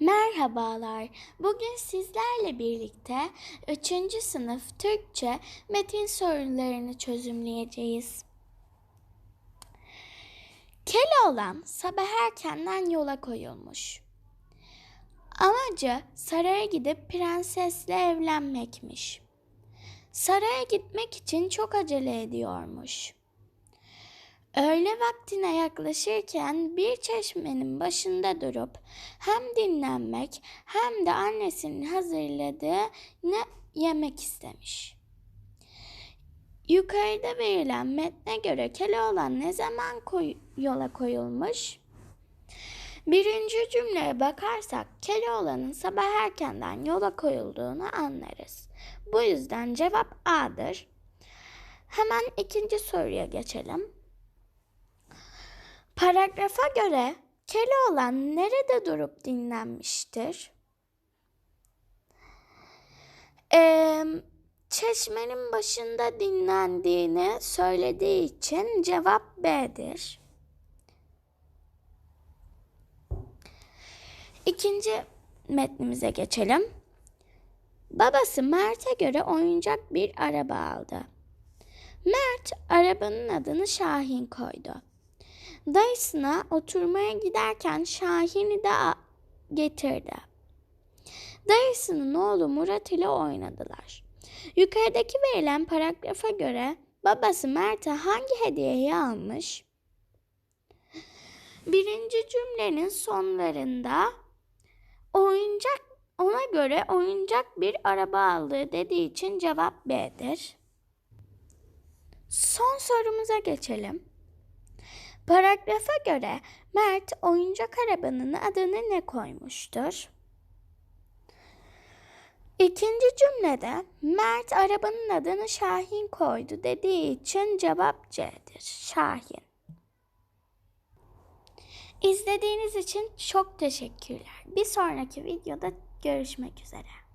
Merhabalar. Bugün sizlerle birlikte 3. sınıf Türkçe metin sorularını çözümleyeceğiz. Keloğlan sabah erkenden yola koyulmuş. Amacı saraya gidip prensesle evlenmekmiş. Saraya gitmek için çok acele ediyormuş. Öğle vaktine yaklaşırken bir çeşmenin başında durup hem dinlenmek hem de annesinin hazırladığı ne yemek istemiş. Yukarıda verilen metne göre Keloğlan ne zaman koy- yola koyulmuş? Birinci cümleye bakarsak Keloğlan'ın sabah erkenden yola koyulduğunu anlarız. Bu yüzden cevap A'dır. Hemen ikinci soruya geçelim. Paragrafa göre Keloğlan nerede durup dinlenmiştir? Ee, çeşmenin başında dinlendiğini söylediği için cevap B'dir. İkinci metnimize geçelim. Babası Mert'e göre oyuncak bir araba aldı. Mert arabanın adını Şahin koydu. Dayısına oturmaya giderken Şahin'i de getirdi. Dayısının oğlu Murat ile oynadılar. Yukarıdaki verilen paragrafa göre babası Mert'e hangi hediyeyi almış? Birinci cümlenin sonlarında oyuncak ona göre oyuncak bir araba aldığı dediği için cevap B'dir. Son sorumuza geçelim. Paragrafa göre Mert oyuncak arabanın adını ne koymuştur? İkinci cümlede Mert arabanın adını Şahin koydu dediği için cevap C'dir. Şahin. İzlediğiniz için çok teşekkürler. Bir sonraki videoda görüşmek üzere.